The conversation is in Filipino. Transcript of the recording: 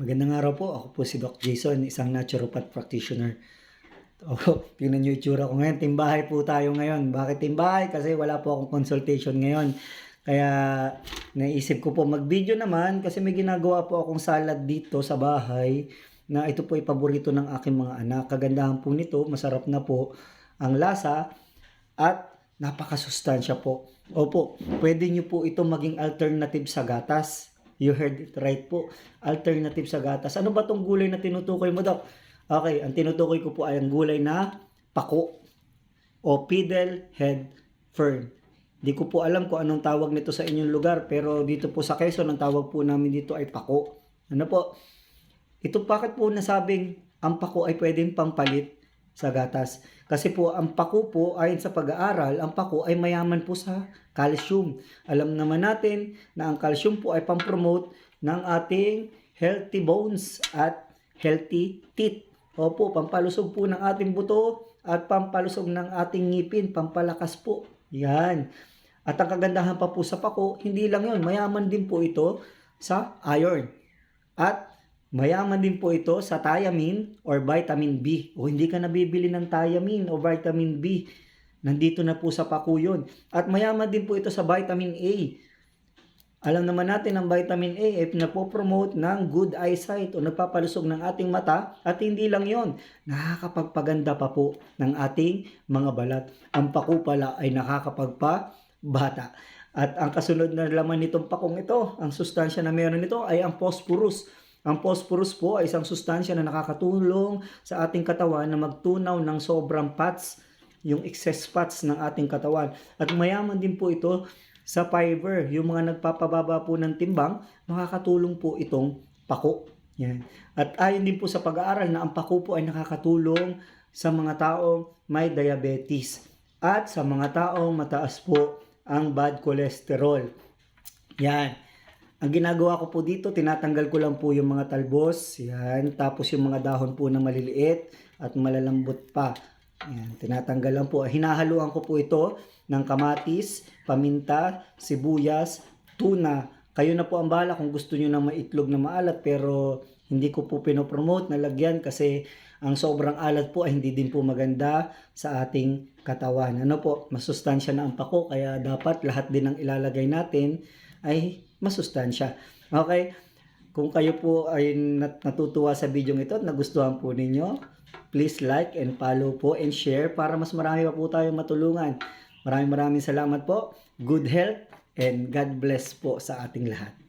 Magandang araw po. Ako po si Doc Jason, isang naturopath practitioner. Oh, tingnan niyo itsura ko ngayon. Timbahay po tayo ngayon. Bakit timbahay? Kasi wala po akong consultation ngayon. Kaya naisip ko po mag-video naman kasi may ginagawa po akong salad dito sa bahay na ito po ay paborito ng aking mga anak. Kagandahan po nito, masarap na po ang lasa at napakasustansya po. Opo, pwede niyo po ito maging alternative sa gatas. You heard it right po. Alternative sa gatas. Ano ba tong gulay na tinutukoy mo, Doc? Okay, ang tinutukoy ko po ay ang gulay na pako o fiddle head fern. Di ko po alam kung anong tawag nito sa inyong lugar, pero dito po sa Quezon, ang tawag po namin dito ay pako. Ano po? Ito bakit po nasabing ang pako ay pwedeng pangpalit sa gatas? Kasi po ang pako po ayon sa pag-aaral, ang pako ay mayaman po sa calcium. Alam naman natin na ang calcium po ay pang-promote ng ating healthy bones at healthy teeth. Opo, pampalusog po ng ating buto at pampalusog ng ating ngipin, pampalakas po. Yan. At ang kagandahan pa po sa pako, hindi lang yon, mayaman din po ito sa iron. At mayaman din po ito sa thiamine or vitamin B. O hindi ka nabibili ng thiamine o vitamin B. Nandito na po sa pako yun. At mayaman din po ito sa vitamin A. Alam naman natin ang vitamin A ay napopromote ng good eyesight o nagpapalusog ng ating mata at hindi lang yon nakakapagpaganda pa po ng ating mga balat. Ang pako pala ay nakakapagpabata. At ang kasunod na laman nitong pakong ito, ang sustansya na meron nito ay ang phosphorus. Ang phosphorus po ay isang sustansya na nakakatulong sa ating katawan na magtunaw ng sobrang fats, yung excess fats ng ating katawan. At mayaman din po ito sa fiber. Yung mga nagpapababa po ng timbang, makakatulong po itong pako. Yan. At ayon din po sa pag-aaral na ang pako po ay nakakatulong sa mga taong may diabetes at sa mga taong mataas po ang bad cholesterol. Yan. Ang ginagawa ko po dito, tinatanggal ko lang po yung mga talbos. Yan. Tapos yung mga dahon po na maliliit at malalambot pa. Yan. Tinatanggal lang po. Hinahaluan ko po ito ng kamatis, paminta, sibuyas, tuna. Kayo na po ang bahala kung gusto nyo ng maitlog na maalat pero hindi ko po pinopromote na lagyan kasi ang sobrang alat po ay hindi din po maganda sa ating katawan. Ano po, masustansya na ang pako kaya dapat lahat din ng ilalagay natin ay masustansya. Okay? Kung kayo po ay nat- natutuwa sa video ito at nagustuhan po ninyo, please like and follow po and share para mas marami pa po tayong matulungan. Maraming maraming salamat po. Good health and God bless po sa ating lahat.